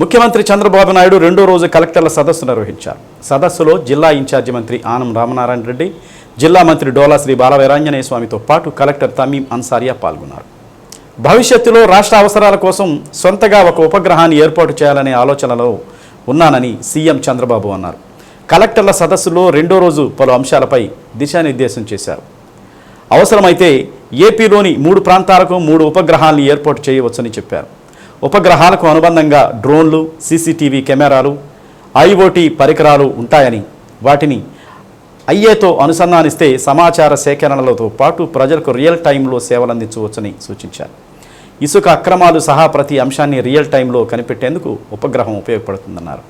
ముఖ్యమంత్రి చంద్రబాబు నాయుడు రెండో రోజు కలెక్టర్ల సదస్సు నిర్వహించారు. సదస్సులో జిల్లా ఇన్ఛార్జి మంత్రి ఆనం రామనారాయణ రెడ్డి జిల్లా మంత్రి డోలా శ్రీ బాలవీరాంజనేయ స్వామితో పాటు కలెక్టర్ తమీం అన్సారియా పాల్గొన్నారు. భవిష్యత్తులో రాష్ట్ర అవసరాల కోసం సొంతగా ఒక ఉపగ్రహాన్ని ఏర్పాటు చేయాలనే ఆలోచనలో ఉన్నానని సీఎం చంద్రబాబు అన్నారు. కలెక్టర్ల సదస్సులో రెండో రోజు పలు అంశాలపై దిశానిర్దేశం చేశారు. అవసరమైతే ఏపీలోని మూడు ప్రాంతాలకు మూడు ఉపగ్రహాలను ఏర్పాటు చేయవచ్చని చెప్పారు. ఉపగ్రహాలకు అనుబంధంగా డ్రోన్లు సీసీటీవీ కెమెరాలు ఐఓటీ పరికరాలు ఉంటాయని వాటిని ఐఏతో అనుసంధానిస్తే సమాచార సేకరణలతో పాటు ప్రజలకు రియల్ టైంలో సేవలందించవచ్చని సూచించారు. ఇసుక అక్రమాలు సహా ప్రతి అంశాన్ని రియల్ టైంలో కనిపెట్టేందుకు ఉపగ్రహం ఉపయోగపడుతుందన్నారు.